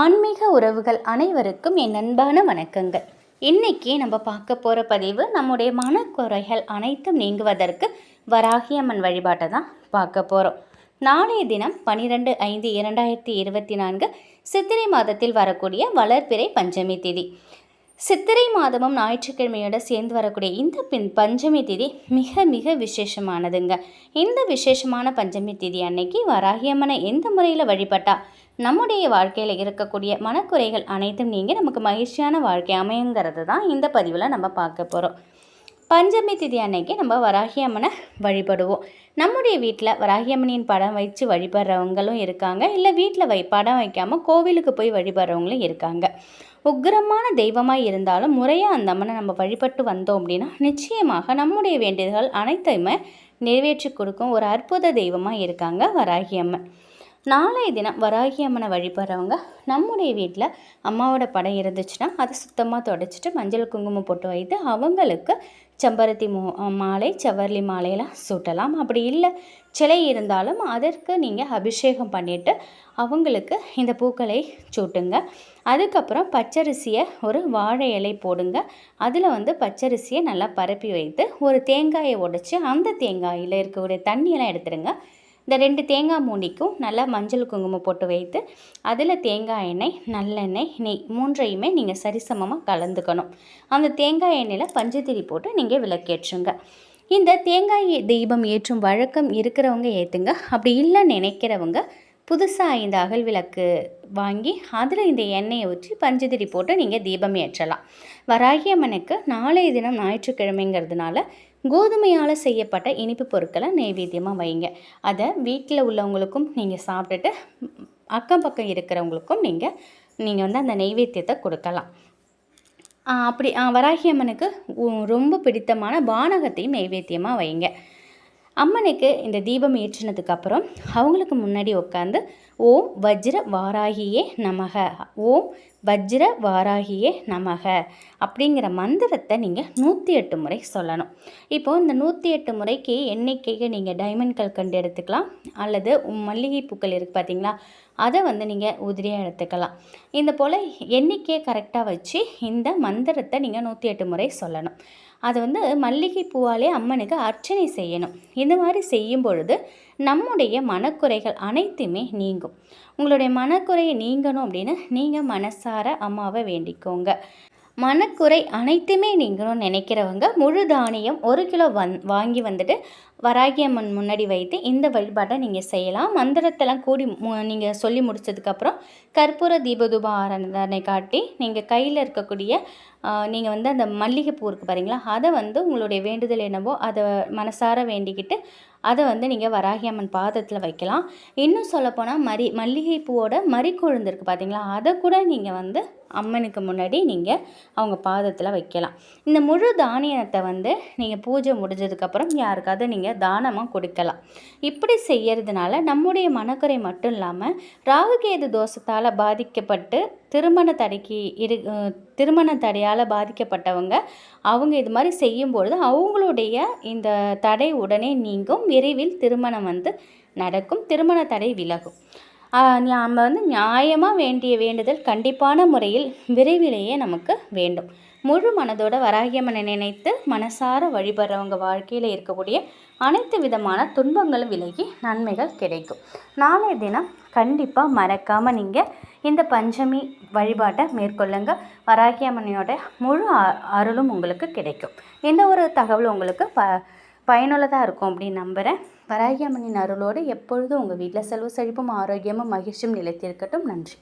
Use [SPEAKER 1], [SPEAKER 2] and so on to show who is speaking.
[SPEAKER 1] ஆன்மீக உறவுகள் அனைவருக்கும் என் அன்பான வணக்கங்கள். இன்னைக்கு நம்ம பார்க்க போகிற பதிவு நம்முடைய மனக்குறைகள் அனைத்தும் நீங்குவதற்கு வராகியம்மன் வழிபாட்டை தான் பார்க்க போகிறோம் நாளைய தினம் பன்னிரெண்டு ஐந்து இரண்டாயிரத்தி இருபத்தி நான்கு சித்திரை மாதத்தில் வரக்கூடிய வளர்பிறை பஞ்சமி திதி. சித்திரை மாதமும் ஞாயிற்றுக்கிழமையோட சேர்ந்து வரக்கூடிய இந்த பின் பஞ்சமி திதி மிக மிக விசேஷமானதுங்க. இந்த விசேஷமான பஞ்சமி திதி அன்னைக்கு வராகியம்மனை எந்த முறையில் வழிபட்டால் நம்முடைய வாழ்க்கையில் இருக்கக்கூடிய மனக்குறைகள் அனைத்தும் நீங்கள் நமக்கு மகிழ்ச்சியான வாழ்க்கை அமையுங்கிறது தான் இந்த பதிவில் நம்ம பார்க்க போகிறோம் பஞ்சமி திதி அன்னைக்கு நம்ம வராகி அம்மனை வழிபடுவோம். நம்முடைய வீட்டில் வராகி அம்மனின் படம் வச்சு வழிபடுறவங்களும் இருக்காங்க. இல்லை வீட்டில் வை படம் வைக்காமல் கோவிலுக்கு போய் வழிபடுறவங்களும் இருக்காங்க. உக்கிரமான தெய்வமாக இருந்தாலும் முறையாக அந்த அம்மனை நம்ம வழிபட்டு வந்தோம் அப்படின்னா நிச்சயமாக நம்முடைய வேண்டியதுகள் அனைத்தையுமே நிறைவேற்றி கொடுக்கும் ஒரு அற்புத தெய்வமாக இருக்காங்க வராகி அம்மன். நாளைய தினம் வராகி அம்மனை வழிபடுறவங்க நம்முடைய வீட்டில் அம்மாவோட படம் இருந்துச்சுன்னா அதை சுத்தமாக தொடச்சிட்டு மஞ்சள் குங்குமம் போட்டு வைத்து அவங்களுக்கு செம்பருத்தி மோ மாலை செவ்வரளி மாலையெல்லாம் சூட்டலாம். அப்படி இல்லை சிலை இருந்தாலும் அதற்கு நீங்கள் அபிஷேகம் பண்ணிவிட்டு அவங்களுக்கு இந்த பூக்களை சூட்டுங்க. அதுக்கப்புறம் பச்சரிசியை ஒரு வாழை இலை போடுங்க. அதில் வந்து பச்சரிசியை நல்லா பரப்பி வைத்து ஒரு தேங்காயை உடைச்சி அந்த தேங்காயில் இருக்கக்கூடிய தண்ணியெல்லாம் எடுத்துடுங்க. இந்த ரெண்டு தேங்காய் மூடிக்கும் நல்லா மஞ்சள் குங்குமம் போட்டு வைத்து அதில் தேங்காய் எண்ணெய் நல்லெண்ணெய் நெய் மூன்றையுமே நீங்கள் சரிசமமாக கலந்துக்கணும். அந்த தேங்காய் எண்ணெயில் பஞ்சுத்திரி போட்டு நீங்கள் விளக்கேற்றுங்க. இந்த தேங்காய் தீபம் ஏற்றும் வழக்கம் இருக்கிறவங்க ஏற்றுங்க. அப்படி இல்லை நினைக்கிறவங்க புதுசாக இந்த அகல் விளக்கு வாங்கி அதில் இந்த எண்ணெயை ஊற்றி பஞ்சதிரி போட்டு நீங்கள் தீபம் ஏற்றலாம். வராகி அம்மனுக்கு நாளைய தினம் ஞாயிற்றுக்கிழமைங்கிறதுனால கோதுமையால் செய்யப்பட்ட இனிப்பு பொருட்களை நைவேத்தியமாக வைங்க. அதை வீட்டில் உள்ளவங்களுக்கும் நீங்கள் சாப்பிட்டுட்டு அக்கம் பக்கம் இருக்கிறவங்களுக்கும் நீங்கள் நீங்கள் வந்து அந்த நைவேத்தியத்தை கொடுக்கலாம். அப்படி வராகி அம்மனுக்கு ரொம்ப பிடித்தமான பானகத்தையும் நைவேத்தியமாக வைங்க. அம்மனுக்கு இந்த தீபம் ஏற்றினதுக்கப்புறம் அவங்களுக்கு முன்னாடி உட்காந்து ஓம் வஜ்ர வாராகியே நமக. ஓம் வஜ்ர வாராகியே நமக அப்படிங்கிற மந்திரத்தை நீங்கள் நூற்றி எட்டு முறை சொல்லணும். இப்போது இந்த நூற்றி எட்டு முறைக்கு எண்ணிக்கைக்கு நீங்கள் டைமண்ட் கல்கண்டு எடுத்துக்கலாம். அல்லது மல்லிகை பூக்கள் இருக்குது பார்த்தீங்களா அதை வந்து நீங்கள் உதிரியாக எடுத்துக்கலாம். இந்த போல் எண்ணிக்கையை கரெக்டாக வச்சு இந்த மந்திரத்தை நீங்கள் நூற்றி எட்டு முறை சொல்லணும். அது வந்து மல்லிகை பூவாலே அம்மனுக்கு அர்ச்சனை செய்யணும். இந்த மாதிரி செய்யும் பொழுது நம்முடைய மனக்குறைகள் அனைத்துமே நீங்கும். உங்களுடைய மனக்குறையை நீங்கணும் அப்படின்னு நீங்கள் மனசார அம்மாவை வேண்டிக்கோங்க. மனக்குறை அனைத்துமே நீங்களும் நினைக்கிறவங்க முழு தானியம் ஒரு கிலோ வந் வாங்கி வந்துட்டு வராகியம்மன் முன்னாடி வைத்து இந்த வழிபாட்டை நீங்கள் செய்யலாம். மந்திரத்தெல்லாம் கூடி நீங்கள் சொல்லி முடிச்சதுக்கப்புறம் கற்பூர தீபதூப ஆராதனை காட்டி நீங்கள் கையில் இருக்கக்கூடிய நீங்கள் வந்து அந்த மல்லிகைப்பூ இருக்குது பாருங்களா அதை வந்து உங்களுடைய வேண்டுதல் என்னவோ அதை மனசார வேண்டிக்கிட்டு அதை வந்து நீங்கள் வராகியம்மன் பாதத்தில் வைக்கலாம். இன்னும் சொல்லப்போனால் மரி மல்லிகைப்பூவோட மறிக்கொழுந்து இருக்குது பார்த்தீங்களா அதை கூட நீங்கள் வந்து அம்மனுக்கு முன்னாடி நீங்கள் அவங்க பாதத்தில் வைக்கலாம். இந்த முழு தானியத்தை வந்து நீங்கள் பூஜை முடிஞ்சதுக்கப்புறம் யாருக்காவது நீங்கள் தானமாக கொடுக்கலாம். இப்படி செய்யறதுனால நம்முடைய மனக்குறை மட்டும் இல்லாமல் ராகுகேது தோஷத்தால் பாதிக்கப்பட்டு திருமண தடைக்கு இரு திருமண தடையால் பாதிக்கப்பட்டவங்க அவங்க இது மாதிரி செய்யும்பொழுது அவங்களுடைய இந்த தடை உடனே நீங்கும் விரைவில் திருமணம் வந்து நடக்கும் திருமண தடை விலகும். நாம் வந்து நியாயமாக வேண்டிய வேண்டுதல் கண்டிப்பான முறையில் விரைவிலேயே நமக்கு வேண்டும். முழு மனதோட வராகியம்மனை நினைத்து மனசார வழிபடுறவங்க வாழ்க்கையில் இருக்கக்கூடிய அனைத்து விதமான துன்பங்களும் விலகி நன்மைகள் கிடைக்கும். நாளைய தினம் கண்டிப்பாக மறக்காமல் நீங்கள் இந்த பஞ்சமி வழிபாட்டை மேற்கொள்ளுங்க. வராகியம்மனையோட முழு அருளும் உங்களுக்கு கிடைக்கும். இந்த ஒரு தகவல் உங்களுக்கு ப பயனுள்ளதாக இருக்கும் அப்படின்னு நம்புகிறேன் வராகியம்மனின் அருளோடு எப்பொழுதும் உங்கள் வீட்டில் செல்வ செழிப்பும் ஆரோக்கியமும் மகிழ்ச்சியும் நிலைத்திருக்கட்டும். நன்றி.